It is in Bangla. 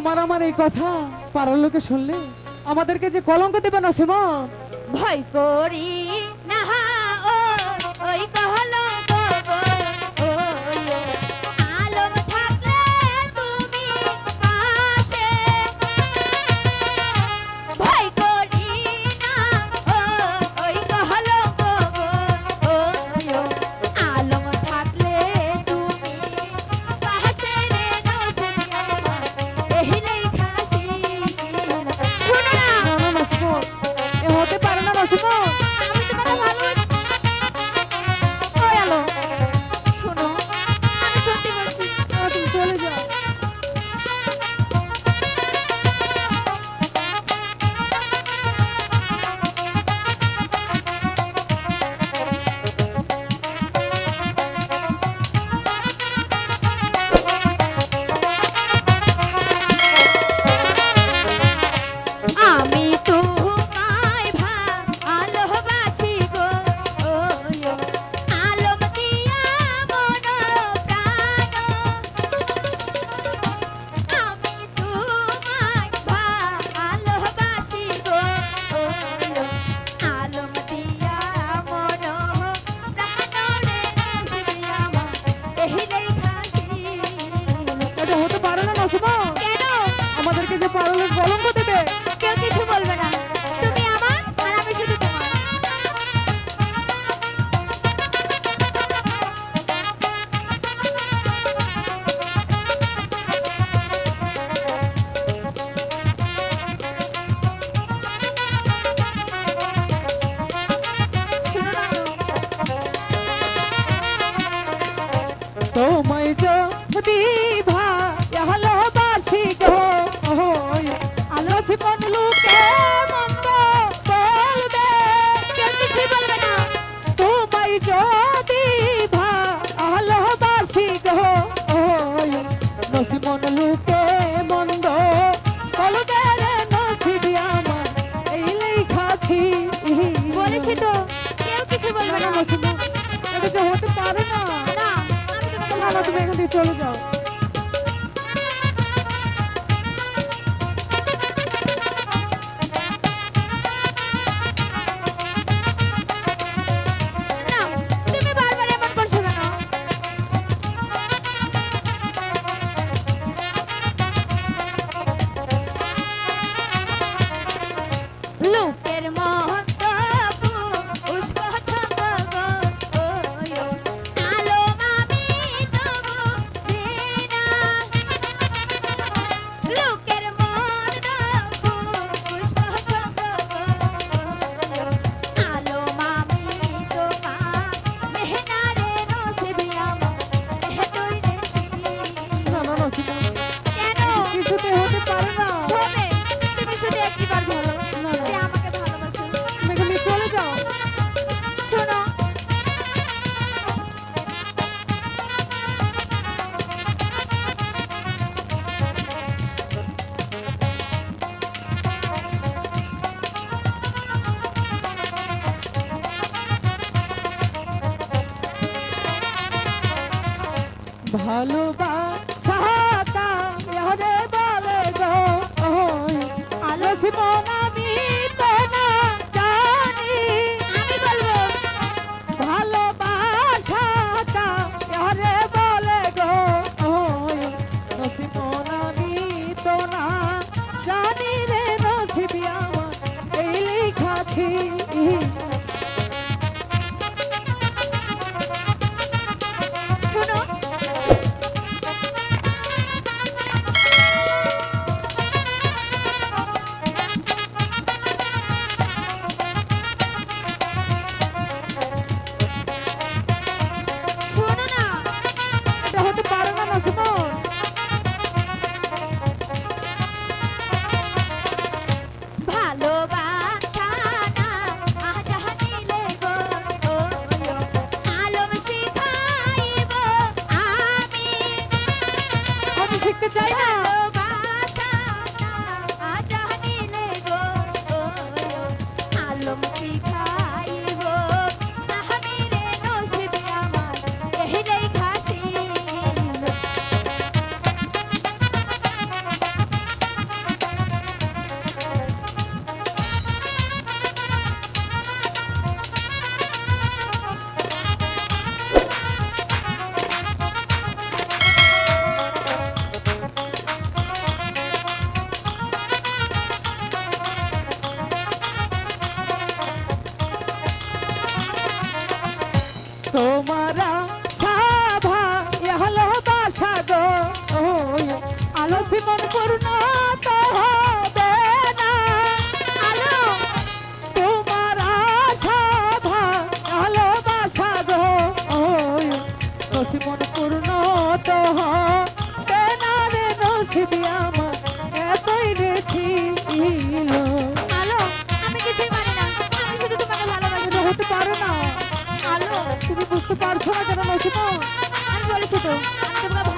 তোমার আমার এই কথা পাড়ার লোকে শুনলে আমাদেরকে যে কলঙ্ক দেবে না, সেমন? ভয় করি না নসি মন লুকে মন্দ। কলকের নসি আমার এই লেখাছি বলেছি তো কেউ কিছু বলবে না নসি এটা তো হতে পারে না। না তুমি এখান থেকে চলে যাও। ভালোবাসা তা বলে গো আলো সিমনা আলো সিমন পূর্ণ তো হবে না আলো তোমারা সাভা হলো বাসা গো। নসিমন পূর্ণ তো হবে না রে নসিবি আমার এতই রেছিল আলো আমি কিছুই মানি না। আমি শুধু তোমাকে ভালোবাসি। হতে পারো না। আলো তুমি বুঝতে পারছ না কেন নসিমন আমি বলেছি তো আমি তোমাকে